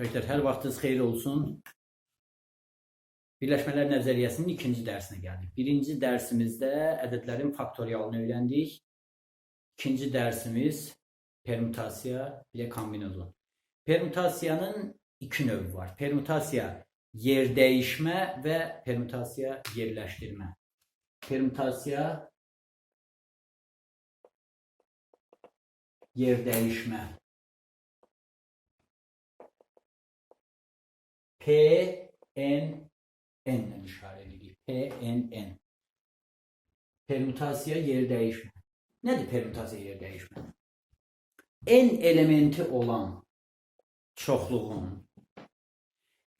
Çocuklar her vaxtınız xeyir olsun. Birləşmələr nəzəriyyəsinin ikinci dərsinə gəldik. Birinci dərsimizdə ədədlərin faktorialını öyrəndik. İkinci dərsimiz permutasiya, bir də kombinozon. Permutasiyanın iki növü var. Permutasiya yer dəyişmə və permutasiya yerləşdirmə. Permutasiya yer dəyişmə. P N N ile işaret edilir. P N N. Permütasiya yer değişme. Nedir permütasiya yer değişme? En elementi olan çoxluğun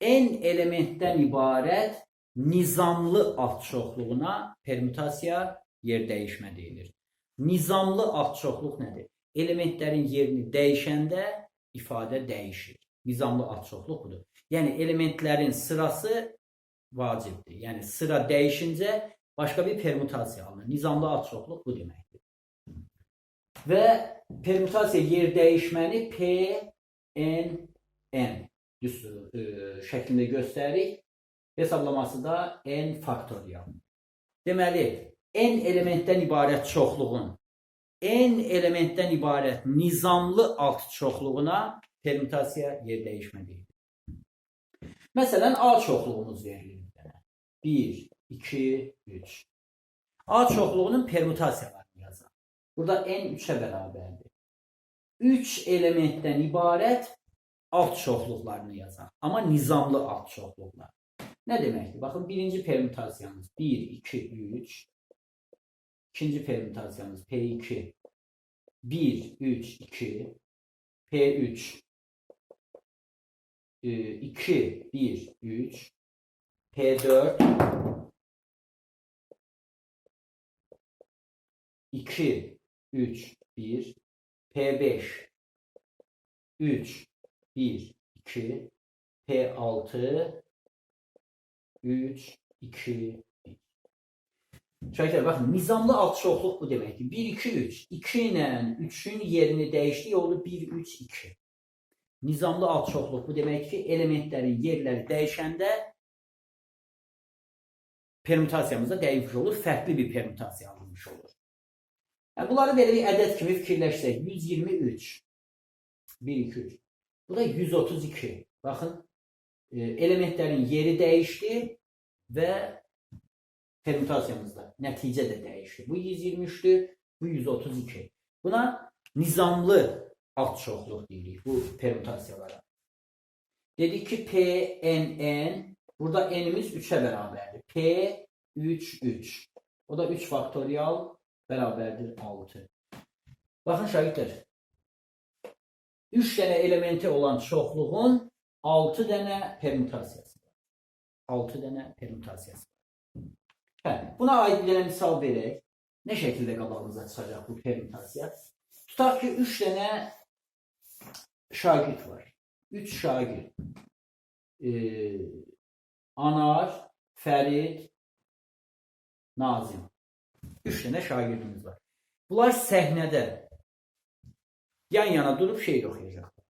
en elementdən ibarət nizamlı alt çoxluğuna permütasiya yer dəyişmə deyilir. Nizamlı alt çoxluq nədir? Elementlərin yerini dəyişəndə ifadə dəyişir. Nizamlı alt çoxluq budur. Yəni elementlərin sırası vacibdir. Yəni sıra dəyişincə başqa bir permutasiya alınır. Nizamlı alt bu deməkdir. Və permutasiya yer dəyişməni P N N düsturu e, şəklində göstəririk. Hesablaması da N faktorial. Deməli, N elementdən ibarət çoxluğun N elementdən ibarət nizamlı alt çoxluğuna permutasiya yer dəyişmə. Məsələn, A çoxluğumuz verilir. 1, 2, 3. A çoxluğunun permutasiyalarını yazaq. Burada n 3-ə bərabərdir. 3 elementdən ibarət alt çoxluqlarını yazaq. Amma nizamlı alt çoxluqlar. Nə deməkdir? Baxın, birinci permutasiyamız 1, 2, 3. İkinci permutasiyamız P2 1, 3, 2. P3 2, 1, 3. P4 2, 3, 1. P5 3, 1, 2. P6 3, 2, 1. Şahitler bakın nizamlı alt çoxluq bu deməkdir. 1, 2, 3. 2 ilə 3-ün yerini dəyişdiyi oldu 1, 3, 2. Nizamlı alt çoxluq bu deməkdir ki, elementlərin yerləri dəyişəndə permütasiyamızda dəyişmiş olur, fərqli bir permütasiya alınmış olur. Yəni, bunları belə bir ədəd kimi fikirləşsək, 123, 1, 2, 3. Bu da 132. Baxın, e, elementlərin yeri dəyişdi və permütasiyamızda nəticə də dəyişdi. Bu 123'dür, bu 132. Buna nizamlı alt çoxluq deyirik bu permütasiyalara. Dedik ki P, N, N Burada n'imiz 3'e beraberdir. P 3 3. O da 3 faktöriyel beraberdir 6. Bakın şahitler. 3 tane elementi olan çoxluğun 6 tane permütasiyası var. 6 tane permütasiyası var. Hə, buna ait bir dənə misal verək. Nə şəkildə qabağımıza çıxacaq bu permütasiya? Tutaq ki 3 tane şagird var. 3 şagird. Ee, Anar, Fərid, Nazim. Üç dənə şagirdimiz var. Bunlar səhnədə yan-yana durub şeir oxuyacaqlar.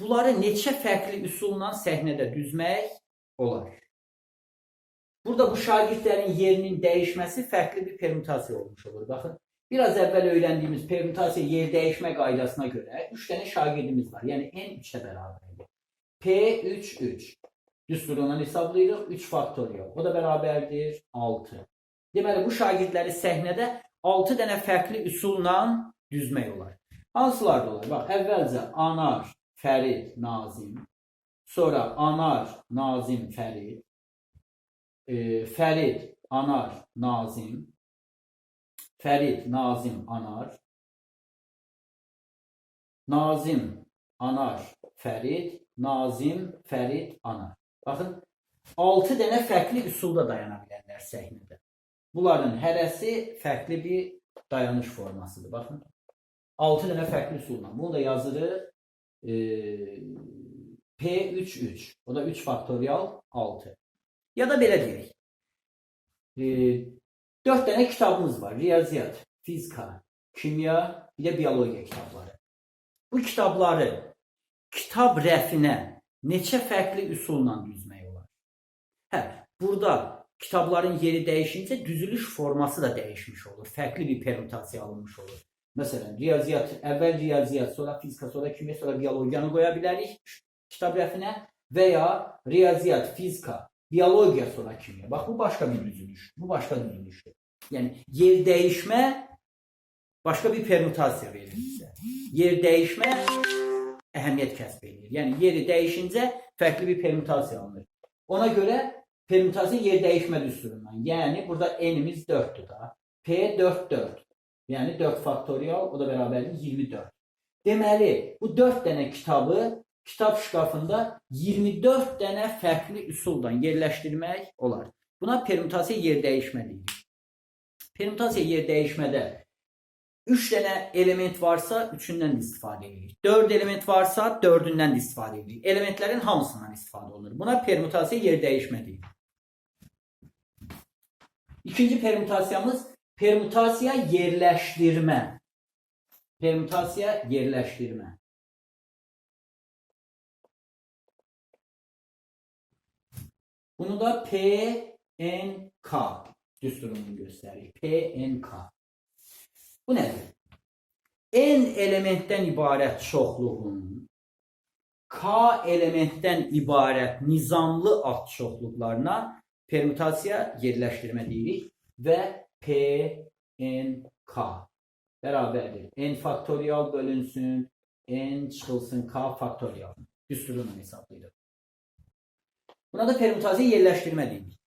Bunları neçə fərqli üsulla səhnədə düzmək olar. Burada bu şagirdlərin yerinin dəyişməsi fərqli bir permütasiya olmuş olur. Baxın, biraz əvvəl öyrəndiyimiz permütasiya yer dəyişmə qaydasına görə 3 dənə şagirdimiz var. Yəni n 3-ə bərabərdir. P3 3. Düsturundan hesablayırıq 3 faktorial. O da bərabərdir 6. Deməli bu şagirdləri səhnədə 6 dənə fərqli üsulla düzmək olar. Hansılar olar? Bax, əvvəlcə Anar, Fərid, Nazim. Sonra Anar, Nazim, Fərid. E, Fərid, Anar, Nazim. Fərid, Nazim, Anar. Nazim, Anar, Fərid. Nazim, Fərid, Anar. Baxın, 6 dənə fərqli üsulda dayana bilərlər səhnədə. Bunların hərəsi fərqli bir dayanış formasıdır. Baxın, 6 dənə fərqli üsulla. Bunu da yazırıq. E, P3 3. O da 3 faktorial 6. Ya da belə deyək. E, 4 dənə kitabımız var. Riyaziyyat, fizika, kimya, bir də biologiya kitabları. Bu kitabları kitab rəfinə neçə fərqli üsulla düzmək olar? Hə, burada kitabların yeri dəyişincə düzülüş forması da dəyişmiş olur. Fərqli bir permutasiya alınmış olur. Məsələn, riyaziyyat, əvvəl riyaziyyat, sonra fizika, sonra kimya, sonra biologiyanı qoya bilərik kitab rəfinə və ya riyaziyyat, fizika, biologiya, sonra kimya. Bax bu başqa bir düzülüş. Bu başqa düzülüşdür. Yəni yer dəyişmə başqa bir permutasiya verir bizə. Yer dəyişmə əhəmiyyət kəsb edir. Yəni yeri dəyişincə fərqli bir permutasiya alınır. Ona görə permutasiya yer dəyişmə düsturundan. Yəni burada n-imiz 4-dür da. P 4 4. Yəni 4 faktorial, o da bərabərdir 24. Deməli, bu 4 dənə kitabı kitab şkafında 24 dənə fərqli üsuldan yerləşdirmək olar. Buna permutasiya yer dəyişmə deyilir. Permutasiya yer dəyişmədə 3 dənə element varsa 3-ündən də istifadə edilir. 4 element varsa 4-ündən də istifadə edilir. Elementlərin hamısından istifadə olunur. Buna permutasiya yer dəyişmə deyilir. İkinci permutasiyamız permutasiya yerləşdirmə. Permutasiya yerləşdirmə. Bunu da PNK düsturunun göstərir. PNK. Bu nədir? N elementdən ibarət çoxluğun K elementdən ibarət nizamlı alt çoxluqlarına permutasiya yerləşdirmə deyirik və PNK bərabərdir. N faktorial bölünsün, N çıxılsın K faktorial. Düsturunun hesablayılır. Buna da permutasiya yerləşdirmə deyirik.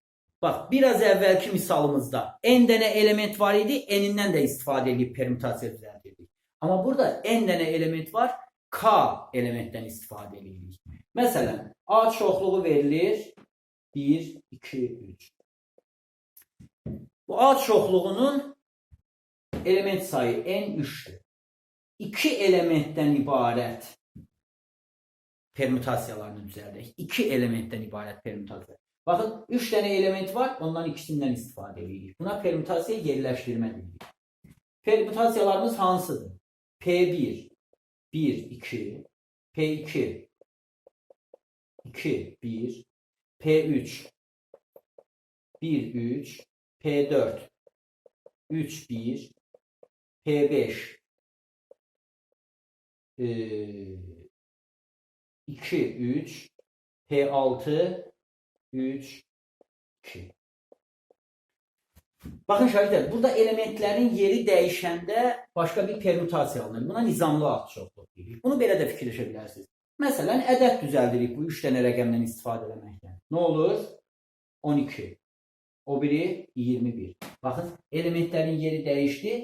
Bax, biraz əvvəlki misalımızda n dənə element var idi, n-indən də istifadə edib permutasiya düzəldirdik. Amma burada n dənə element var, k elementdən istifadə edirik. Məsələn, a çoxluğu verilir 1, 2, 3. Bu a çoxluğunun element sayı n 3'dür. 2 elementdən ibarət permutasiyalarını düzəldək. 2 elementdən ibarət permutasiya. Baxın, 3 dənə element var, ondan ikisindən istifadə edirik. Buna permutasiya yerləşdirmə deyirik. Permutasiyalarımız hansıdır? P1, 1, 2, P2, 2, 1, P3, 1, 3, P4, 3, 1, P5, eee 2, 3, P6, 3, 2. Baxın şagirdlər, burada elementlərin yeri dəyişəndə başqa bir permutasiya alınır. Buna nizamlı alt çoxluq deyirik. Bunu belə də fikirləşə bilərsiniz. Məsələn, ədəd düzəldirik bu 3 dənə rəqəmdən istifadə etməklə. Nə olur? 12. O biri 21. Baxın, elementlərin yeri dəyişdi,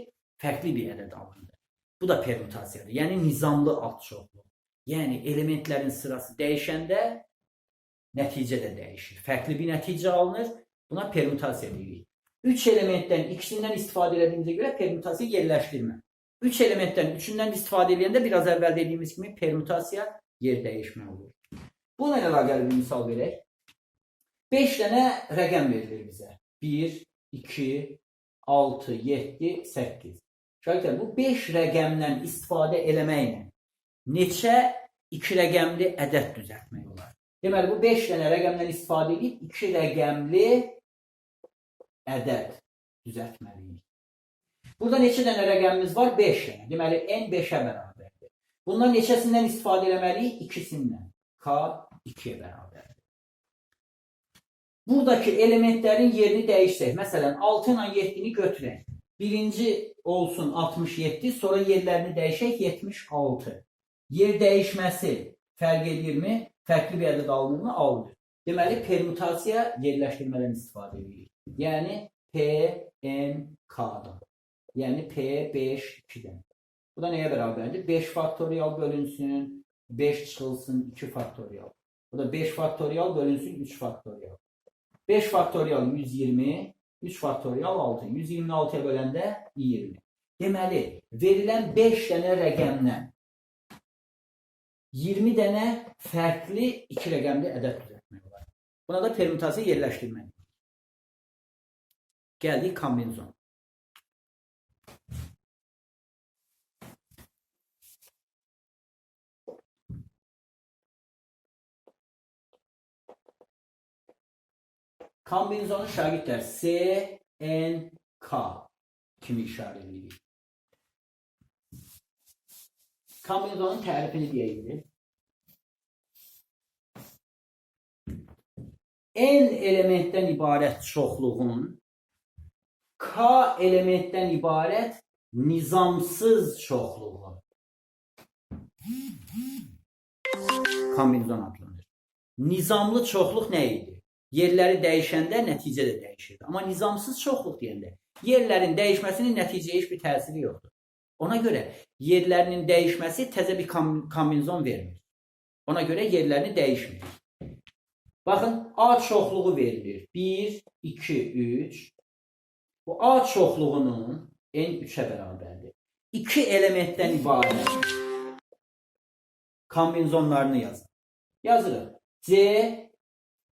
fərqli bir ədəd alındı. Bu da permutasiyadır. Yəni nizamlı alt çoxluq. Yəni elementlərin sırası dəyişəndə nəticə də dəyişir. Fərqli bir nəticə alınır. Buna permutasiya deyirik. 3 elementdən ikisindən istifadə etdiyimizə görə permutasiya yerləşdirmə. 3 elementdən üçündən istifadə edəndə biraz əvvəl dediyimiz kimi permutasiya yer dəyişmə olur. Buna əlaqəli bir misal verək. 5 dənə rəqəm verilir bizə. 1, 2, 6, 7, 8. Şahidlər, bu 5 rəqəmdən istifadə eləməklə neçə 2 rəqəmli ədəd düzəltmək olar? Deməli, bu 5 dənə rəqəmdən istifadə edib 2 rəqəmli ədəd düzəltməliyik. Burada neçə dənə rəqəmimiz var? 5 dənə. Deməli, n 5-ə bərabərdir. Bundan neçəsindən istifadə etməliyik? İkisindən. K 2-yə bərabərdir. Buradakı elementlərin yerini dəyişsək, məsələn, 6 ilə 7-ni götürək. Birinci olsun 67, sonra yerlərini dəyişək 76. Yer dəyişməsi fərq edirmi? Fərqli bir ədəd alınırmı? Alınır. Deməli, permutasiya yerləşdirmədən istifadə edirik. Yəni P, N, K-dan. Yəni P5 2-dən. Bu da nəyə bərabərdir? 5 faktorial bölünsün, 5 çıxılsın 2 faktorial. Bu da 5 faktorial bölünsün 3 faktorial. 5 faktorial 120, 3 faktorial 6. 126-ya böləndə 20. Deməli, verilən 5 dənə rəqəmdən 20 dənə fərqli iki rəqəmli ədəd düzəltmək olar. Buna da permütasiya yerləşdirmə. Gəldik kombinizon. Kombinizonun şagirdlər C, N, K kimi işarə edirik. Kombinizonun tərifini deyək. N elementdən ibarət çoxluğun K elementdən ibarət nizamsız çoxluğu kombinizon adlanır. Nizamlı çoxluq nə idi? Yerləri dəyişəndə nəticə də dəyişirdi. Amma nizamsız çoxluq deyəndə yerlərin dəyişməsinin nəticəyə heç bir təsiri yoxdur. Ona görə yerlərinin dəyişməsi təzə bir kom- kombinizon vermir. Ona görə yerlərini dəyişmir. Baxın, A çoxluğu verilir. 1, 2, 3. Bu A çoxluğunun n 3-ə bərabərdir. 2 elementdən ibarət kombinizonlarını yazın. Yazırıq. C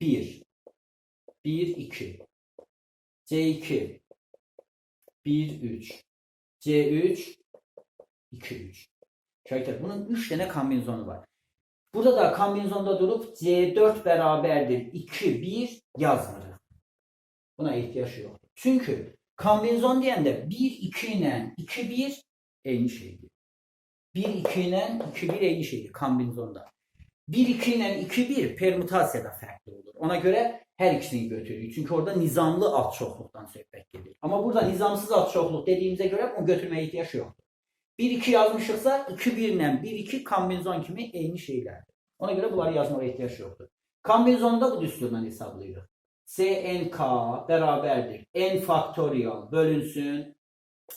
1 1 2 C2 1 3 C3 2 3 Şahitler bunun 3 tane kombinizonu var. Burada da kombinizonda durup C4 beraberdir 2 1 yazmırıq. Buna ihtiyaç yok. Çünkü kombinizon deyəndə 1 2 ilə 2 1 eyni şeydir. 1 2 ilə 2 1 eyni şeydir kombinizonda. 1 2 ilə 2 1 permütasiyada fərqli olur. Ona görə hər ikisini götürürük. Çünki orada nizamlı alt çoxluqdan söhbət gedir. Amma burada nizamsız alt çoxluq dediyimizə görə bunu götürməyə ehtiyac yoxdur. 1 2 yazmışıqsa 2 1 ilə 1 2 kombinizon kimi eyni şeylərdir. Ona görə bunları yazmağa ehtiyac yoxdur. Kombinizonda bu düsturla hesablayırıq. CNK bərabərdir. N faktorial bölünsün.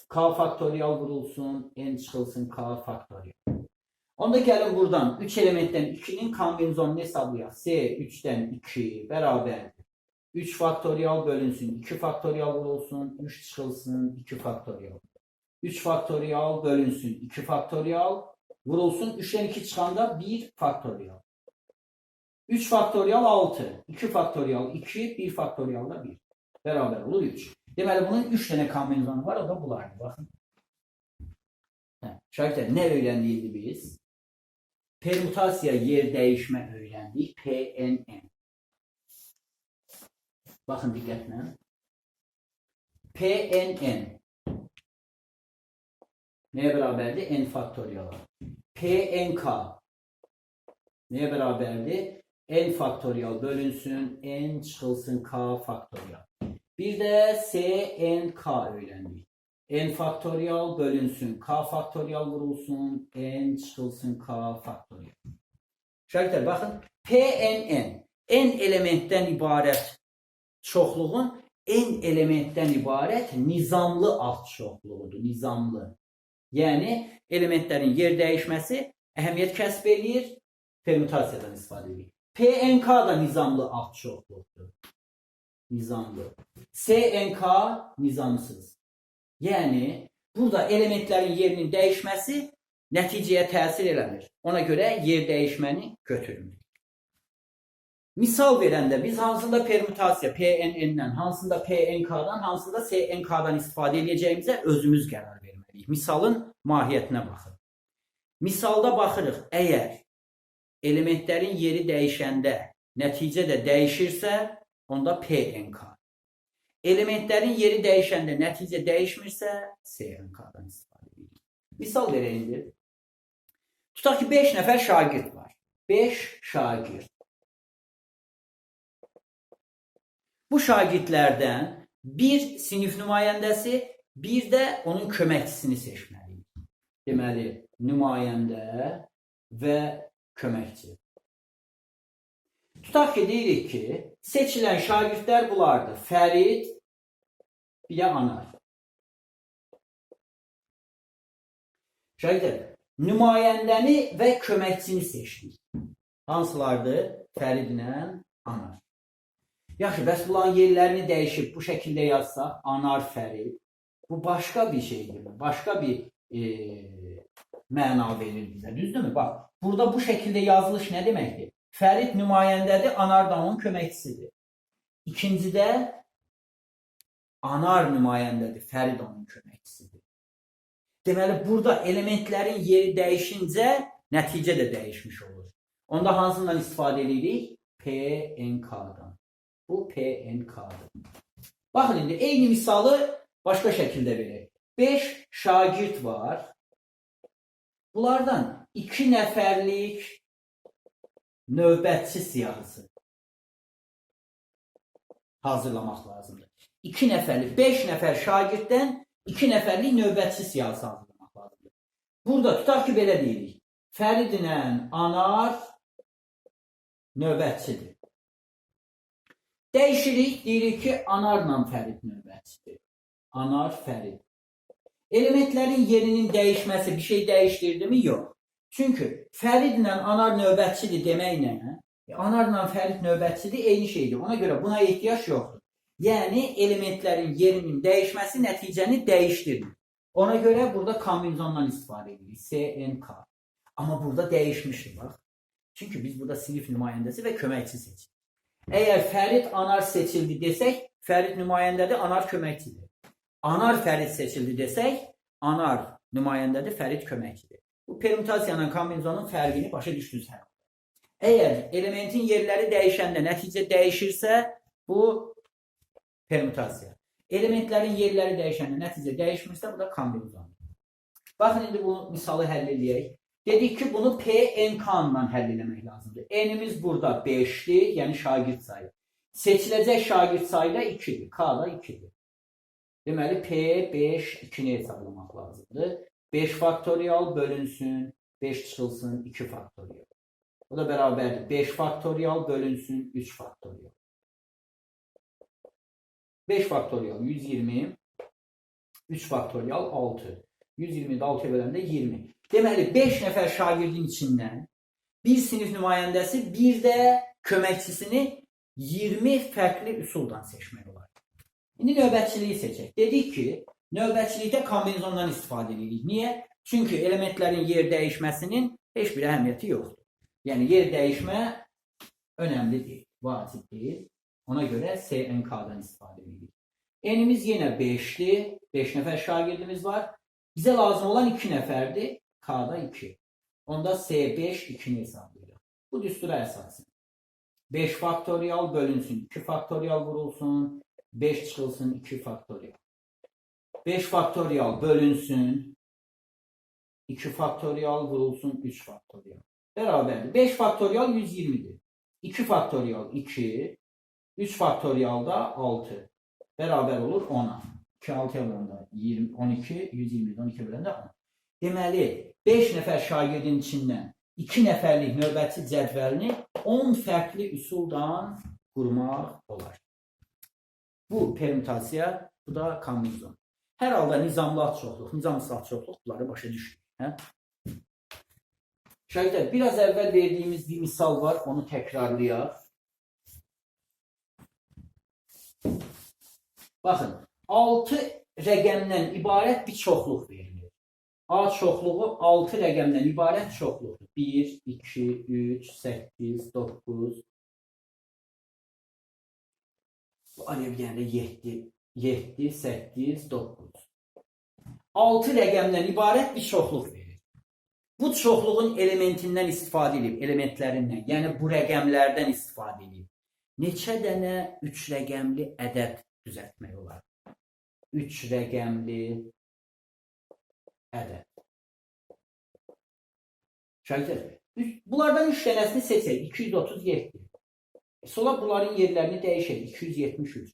K faktorial vurulsun. N çıxılsın K faktorial. Onda gəlin buradan 3 elementdən 2-nin kombinizonunu hesablayaq. C 3-dən 2 bərabərdir. 3 faktorial bölünsün. 2 faktorial vurulsun. 3 çıxılsın. 2 faktorial. 3 faktorial bölünsün. 2 faktorial vurulsun. 3'ten 2 çıxanda 1 faktorial. 3 faktorial 6. 2 faktorial 2. 1 faktorial da 1. Beraber olur 3. Deməli bunun 3 tane kombinizonu var. O da bulardır. Bakın. Hə, Şahitler ne öğrendik biz? Permütasiya yer değişme öğrendik. PNN. Bakın diqqətlə. PNN. Neye beraberdi? N faktorial. PNK. Neye beraberdi? N faktorial bölünsün. N çıxılsın K faktorial. Bir de SNK öğrendik. N faktorial bölünsün. K faktorial vurulsun. N çıxılsın K faktorial. Şahitler bakın. PNN. N elementdən ibarət çoxluğun N elementdən ibarət nizamlı alt çoxluğudur. Nizamlı. Yəni elementlərin yer dəyişməsi əhəmiyyət kəsb eləyir, permütasiyadan istifadə edir. PNK da nizamlı alt çoxluqdur. Nizamlı. SNK nizamsız. Yəni burada elementlərin yerinin dəyişməsi nəticəyə təsir eləmir. Ona görə yer dəyişməni götürmür. Misal verəndə biz hansında permütasiya PNN-dən, hansında PNK-dan, hansında SNK-dan istifadə edəcəyimizə özümüz qərar verməliyik. Misalın mahiyyətinə baxın. Misalda baxırıq, əgər elementlərin yeri dəyişəndə nəticə də dəyişirsə, onda PNK. Elementlərin yeri dəyişəndə nəticə dəyişmirsə, SNK-dan istifadə edirik. Misal verək indi. Tutaq ki 5 nəfər şagird var. 5 şagird. Bu şagirdlərdən bir sinif nümayəndəsi, bir də onun köməkçisini seçməliyik. Deməli, nümayəndə və köməkçi. Tutaq ki, deyirik ki, seçilən şagirdlər bunlardır. Fərid, bir də Anar. Şagirdlər, nümayəndəni və köməkçini seçdik. Hansılardır? Fəridlə Anar. Yaxşı, bəs bunların yerlərini dəyişib bu şəkildə yazsaq, Anar Fərid, bu başqa bir şeydir. Başqa bir e, məna verir bizə. Düzdürmü? Bax, burada bu şəkildə yazılış nə deməkdir? Fərid nümayəndədir, Anar da onun köməkçisidir. İkincidə Anar nümayəndədir, Fərid onun köməkçisidir. Deməli, burada elementlərin yeri dəyişincə nəticə də dəyişmiş olur. Onda hansından istifadə edirik? PNK-dan. Bu PNK'dır. Bakın indi eyni misalı başka şəkildə verək. 5 şagird var. Bunlardan 2 nəfərlik növbətçi siyahısı hazırlamaq lazımdır. 2 nəfərlik, 5 nəfər şagirddən 2 nəfərlik növbətçi siyahısı hazırlamaq lazımdır. Burada tutaq ki, belə deyirik. Fəridlə Anar növbətçidir. Dəyişirik, deyirik ki, Anarla Fərid növbətçidir. Anar, Fərid. Elementlərin yerinin dəyişməsi bir şey dəyişdirdi mi? Yox. Çünki Fəridlə Anar növbətçidir deməklə e, Anarla Fərid növbətçidir eyni şeydir. Ona görə buna ehtiyac yoxdur. Yəni elementlərin yerinin dəyişməsi nəticəni dəyişdirmir. Ona görə burada kombinizondan istifadə edirik. SNK. Amma burada dəyişmişdir bax. Çünki biz burada sinif nümayəndəsi və köməkçi seçirik. Əgər Fərid Anar seçildi desək, Fərid nümayəndədir, Anar köməkçidir. Anar Fərid seçildi desək, Anar nümayəndədir, Fərid köməkçidir. Bu permütasiya ilə kombinizonun fərqini başa düşdünüz hər halda. Əgər elementin yerləri dəyişəndə nəticə dəyişirsə, bu permütasiya. Elementlərin yerləri dəyişəndə nəticə dəyişmirsə, bu da kombinizondur. Baxın indi bu misalı həll edək. Dedik ki, bunu PNK ilə həll etmək lazımdır. N'imiz burada 5-dir, yəni şagird sayı. Seçiləcək şagird sayı da 2-dir. K da 2-dir. Deməli P5 2-ni hesablamaq lazımdır. 5 faktorial bölünsün, 5 çıxılsın 2 faktorial. O da bərabərdir. 5 faktorial bölünsün 3 faktorial. 5 faktorial 120, 3 faktorial 6. 120'yi də 6'ya böləndə 20. Deməli 5 nəfər şagirdin içindən bir sinif nümayəndəsi, bir də köməkçisini 20 fərqli üsuldan seçmək olar. İndi növbətçiliyi seçək. Dedik ki, növbətçilikdə kombinizondan istifadə edirik. Niyə? Çünki elementlərin yer dəyişməsinin heç bir əhəmiyyəti yoxdur. Yəni yer dəyişmə önəmli deyil, vacib deyil. Ona görə SNK-dan istifadə edirik. N'imiz yenə 5-dir. 5 nəfər şagirdimiz var. Bizə lazım olan 2 nəfərdir. K-da 2. Onda S5 2-ni hesablayırıq. Bu düstura əsasən. 5 faktorial bölünsün, 2 faktorial vurulsun, 5 çıxılsın, 2 faktorial. 5 faktorial bölünsün, 2 faktorial vurulsun, 3 faktorial. Bərabərdir. 5 faktorial 120'dir. 2 faktorial 2, 3 faktorial da 6. Bərabər olur 10-a. 2 6-ya böləndə 20, 12, 120, 12 böləndə 10. Deməli, 5 nəfər şagirdin içindən 2 nəfərlik növbətçi cədvəlini 10 fərqli üsuldan qurmaq olar. Bu permütasiya, bu da kombinizon. Hər halda nizamlı çoxluq, nizamsız çoxluq bunları başa düşdük. Hə? Şagirdlər, biraz əvvəl verdiyimiz bir misal var, onu təkrarlayaq. Baxın, 6 rəqəmdən ibarət bir çoxluq verilir. A çoxluğu 6 rəqəmdən ibarət çoxluqdur. 1, 2, 3, 8, 9. Bu dənə 7, 7, 8, 9. 6 rəqəmdən ibarət bir çoxluq verir. Bu çoxluğun elementindən istifadə edib, elementlərindən, yəni bu rəqəmlərdən istifadə edib. Neçə dənə 3 rəqəmli ədəd düzəltmək olar? 3 rəqəmli ədəd. Şagirdlər, üç- bunlardan 3 dənəsini seçək. 237. E, Sola bunların yerlərini dəyişək. 273.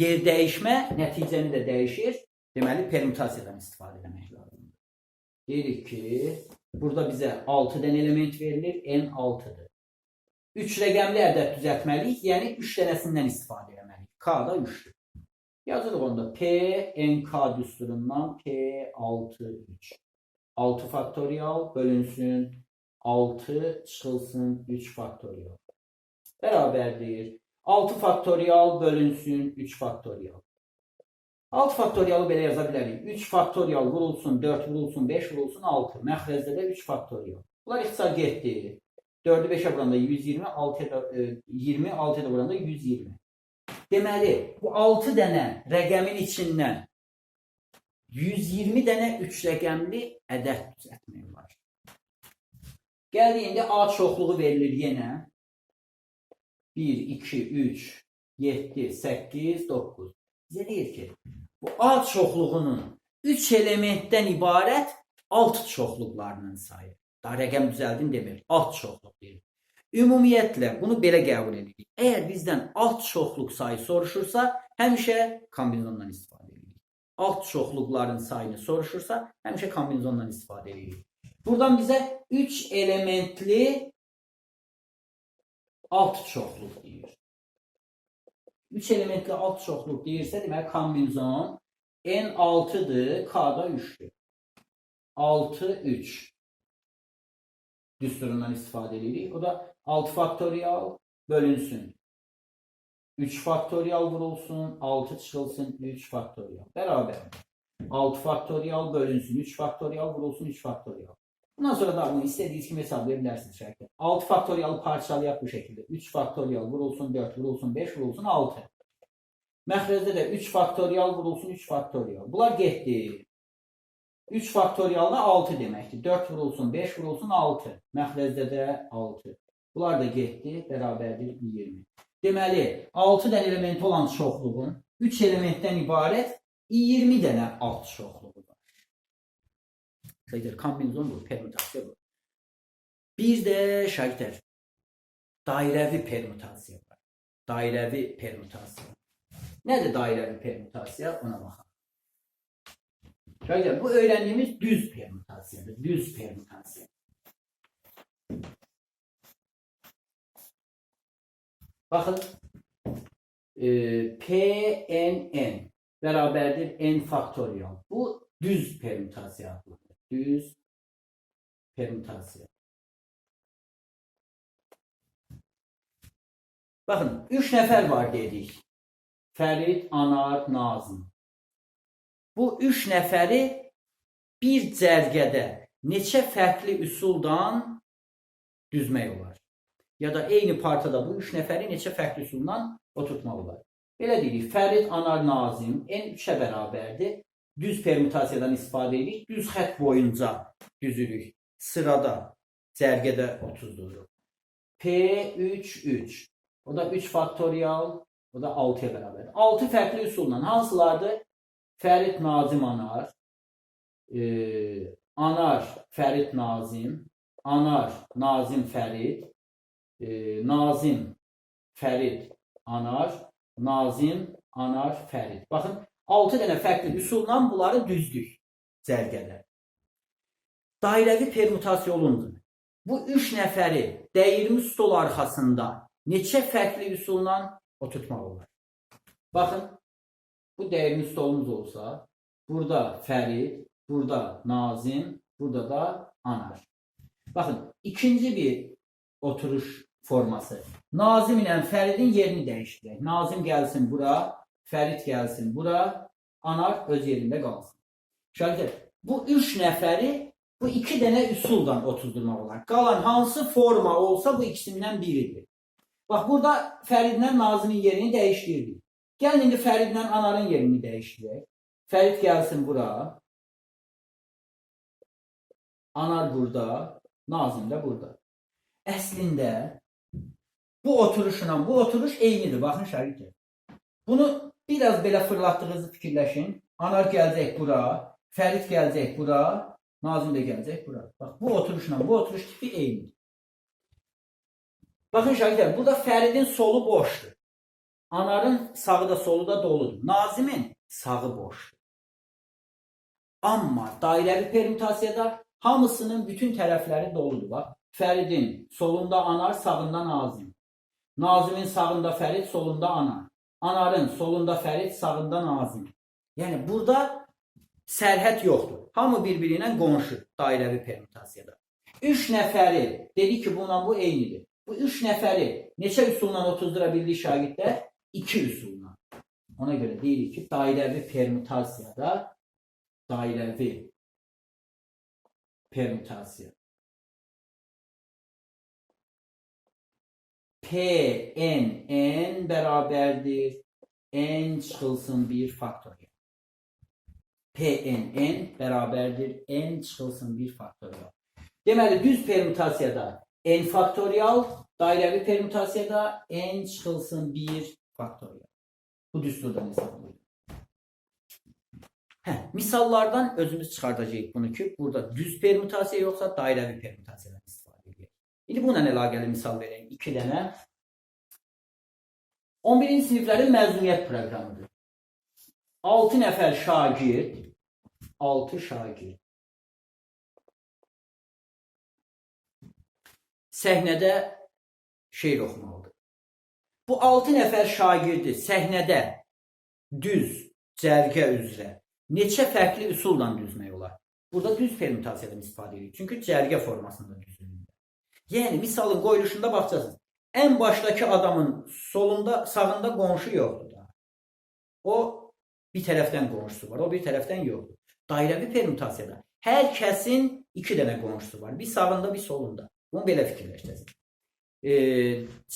Yer dəyişmə nəticəni də dəyişir. Deməli permütasiyadan istifadə etmək lazımdır. Deyirik ki, burada bizə 6 dənə element verilir, n 6-dır. 3 rəqəmli ədəd düzəltməliyik, yəni 3 dənəsindən istifadə etməliyik. K da 3-dür. Yazırıq onda P NK düsturundan P6 3. 6 faktorial bölünsün 6 çıxılsın 3 faktorial. Bərabərdir. 6 faktorial bölünsün 3 faktorial. 6 faktorialı belə yaza bilərik. 3 faktorial vurulsun, 4 vurulsun, 5 vurulsun, 6. Məxrəzdə də 3 faktorial. Bunlar ixtisar getdi. 4-ü 5-ə vuranda 120, 6-ya da e, 20, 6-ya da vuranda 120. Deməli, bu 6 dənə rəqəmin içindən 120 dənə 3 rəqəmli ədəd düzəltmək olar. Gəldi indi A çoxluğu verilir yenə. 1, 2, 3, 7, 8, 9. Bizə deyir ki, bu A çoxluğunun 3 elementdən ibarət alt çoxluqlarının sayı. Daha rəqəm düzəldin demir. Alt çoxluq deyir. Ümumiyyətlə bunu belə qəbul edirik. Əgər bizdən alt çoxluq sayı soruşursa, həmişə kombinizondan istifadə edirik. Alt çoxluqların sayını soruşursa, həmişə kombinizondan istifadə edirik. Buradan bizə 3 elementli alt çoxluq deyir. 3 elementli alt çoxluq deyirsə, deməli kombinizon N6-dır, K-da 3-dür. 6 3 düsturundan istifadə edirik. O da 6 faktorial bölünsün. 3 faktorial vurulsun, 6 çıxılsın, 3 faktorial. Bərabər. 6 faktorial bölünsün, 3 faktorial vurulsun, 3 faktorial. Bundan sonra da bunu istediğiniz gibi hesaplaya bilərsiniz şəkildə. 6 faktorialı parçalayaq bu şəkildə. 3 faktorial vurulsun, 4 vurulsun, 5 vurulsun, 6. Məxrəcdə də 3 faktorial vurulsun, 3 faktorial. Bunlar getdi. 3 faktorial da 6 deməkdir. 4 vurulsun, 5 vurulsun, 6. Məxrəcdə də 6. Bunlar da getdi, bərabərdir 20. Deməli, 6 dənə elementi olan çoxluğun 3 elementdən ibarət 20 dənə alt çoxluğu Sayıdır, kombinizon bu, permütasiya bu. Bir də şagird dairəvi permütasiya var. Dairəvi permütasiya. Nədir dairəvi permütasiya? Ona baxaq. Şagird, bu öyrəndiyimiz düz permütasiyadır. Düz permütasiya. Bakın e, PNN beraberdir n faktöriyel. Bu düz permütasyon adlanır. Düz permütasyon. Bakın 3 nefer var dedik. Ferit, Anar, Nazım. Bu 3 nəfəri bir cərgədə neçə fərqli üsuldan düzmək olar? ya da eyni partada bu üç nəfəri neçə fərqli üsuldan oturtmaq olar. Belə deyirik, Fərid, Anar, Nazim n 3-ə bərabərdir. Düz permütasiyadan istifadə edirik. Düz xətt boyunca düzürük. Sırada, cərgədə 30 dururuq. P3, 3. O da 3 faktorial, o da 6-ya bərabərdir. 6 fərqli üsulla hansılardır? Fərid, Nazim, Anar. E, Anar, Fərid, Nazim. Anar, Nazim, Fərid e, Nazim, Ferit, Anar, Nazim, Anar, Ferit. Baxın, 6 dənə fərqli üsulla bunları düzdük cərgədə. Dairəvi permütasiya olundu. Bu 3 nəfəri dəyirmi stol arxasında neçə fərqli üsulla oturtmaq olar? Baxın, bu dəyirmi stolumuz olsa, burada Ferit, burada Nazim, burada da Anar. Bakın ikinci bir oturuş forması. Nazim ile Ferid'in yerini değiştirək. Nazim gelsin bura, Ferid gelsin bura, Anar öz yerində qalsın. Şagird, bu üç nəfəri bu iki dənə üsuldan otuzdurmaq olar. Qalan hansı forma olsa bu ikisindən biridir. Bax burada Feridlə Nazimin yerini dəyişdirdik. Gəlin indi Feridlə Anarın yerini dəyişdirək. Ferid gəlsin bura. Anar burada, Nazim də burada. Əslində bu oturuşla bu oturuş eynidir. Baxın şəriket. Bunu biraz belə fırlatdığınızı fikirləşin. Anar gələcək bura, Fərid gələcək bura, Nazim də gələcək bura. Bax bu oturuşla bu oturuş tipi eynidir. Baxın şəriket, burada Fəridin solu boşdur. Anarın sağı da solu da doludur. Nazimin sağı boşdur. Amma dairəvi permütasiyada hamısının bütün tərəfləri doludur. Bax, Fəridin solunda Anar, sağında Nazim. Nazimin sağında Ferit, solunda Anar. Anarın solunda Ferit, sağında Nazim. Yəni burada sərhəd yoxdur. Hamı bir-biri ilə qonşu dairəvi permütasiyada. 3 nəfəri dedi ki, bununla bu eynidir. Bu 3 nəfəri neçə üsulla otuzdura bildik şagirdlər? 2 üsulla. Ona görə deyirik ki, dairəvi permütasiyada dairəvi permütasiya P, N, N beraberdir. N çıxılsın bir faktorial. P, N, N beraberdir. N çıxılsın bir faktorial. Deməli, düz permütasiyada N faktorial, dairəvi permütasiyada N çıxılsın bir faktorial. Bu düsturdan olunur. Hə, misallardan özümüz çıxardacağıq bunu ki, burada düz permütasiya yoxsa dairəvi permütasiyadan İndi bununla əlaqəli misal vereyim. 2 dənə 11-ci siniflərin məzuniyyət proqramıdır. 6 nəfər şagird, 6 şagird səhnədə şeir oxumalıdır. Bu 6 nəfər şagirdi səhnədə düz cərgə üzrə neçə fərqli üsulla düzmək olar? Burada düz permütasiyadan istifadə edirik. Çünki cərgə formasında düzülür. Yəni misalın qoyuluşunda baxacağız. Ən başdakı adamın solunda, sağında qonşu yoxdur da. O bir tərəfdən qonşusu var, o bir tərəfdən yoxdur. Dairəvi permütasiyada hər kəsin iki dənə qonşusu var. Bir sağında, bir solunda. Bunu belə fikirləşəcəksiniz. E,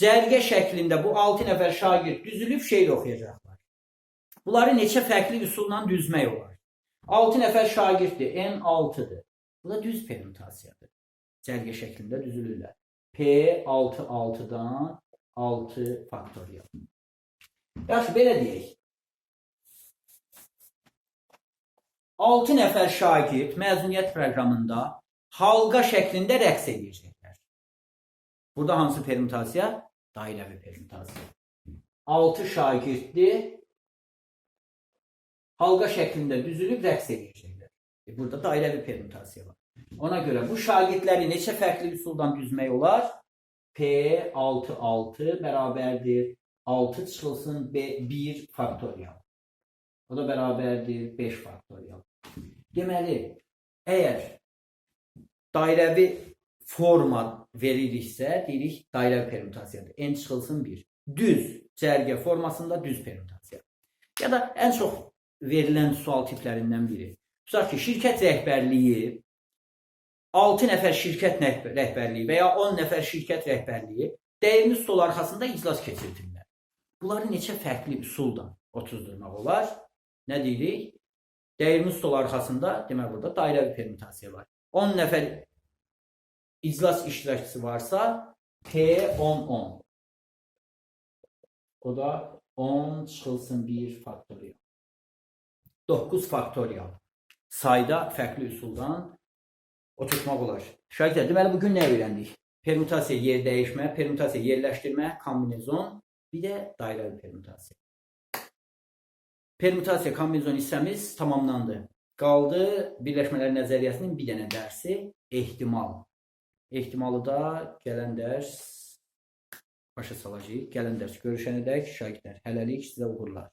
cərgə şəklində bu 6 nəfər şagird düzülüb şeir oxuyacaqlar. Bunları neçə fərqli üsulla düzmək olar? 6 nəfər şagirddir, n 6-dır. Bu da düz permütasiyadır. Cərgə şəklində düzülürlər. P 6 6-dan 6 faktorial. Yaxşı, belə deyək. 6 nəfər şagird məzuniyyət proqramında halqa şəklində rəqs edəcəklər. Burada hansı permütasiya? Dairəvi permütasiya. 6 şagirddir. Halqa şəklində düzülüb rəqs edəcəklər. E, burada dairəvi permütasiya var. Ona görə bu şagirdləri neçə fərqli üsuldan düzmək olar? P 6 6 bərabərdir 6 çıxılsın B 1 faktorial. O da bərabərdir 5 faktorial. Deməli, əgər dairəvi forma veririksə, deyirik dairəvi permütasiyadır. N çıxılsın 1. Düz cərgə formasında düz permütasiya. Ya da ən çox verilən sual tiplərindən biri. Tutaq ki, şirkət rəhbərliyi 6 nəfər şirkət rəhbər- rəhbərliyi və ya 10 nəfər şirkət rəhbərliyi dəyirmi stol arxasında iclas keçirdirlər. Bunları neçə fərqli üsulla otuzdurmaq olar? Nə deyirik? Dəyirmi stol arxasında demək burada dairəvi permütasiya var. 10 nəfər iclas iştirakçısı varsa P 10 10. O da 10 çıxılsın 1 faktorial. 9 faktorial. Sayda fərqli üsuldan oturtmaq olar. Şagirdlər, deməli bugün nə öyrəndik? Permütasiya yer dəyişmə, permütasiya yerləşdirmə, kombinezon, bir də dairəvi permütasiya. Permütasiya kombinezon hissəmiz tamamlandı. Qaldı birləşmələr nəzəriyyəsinin bir dənə dərsi ehtimal. Ehtimalı da gələn dərs başa salacağıq. Gələn dərs görüşənədək şagirdlər hələlik sizə uğurlar.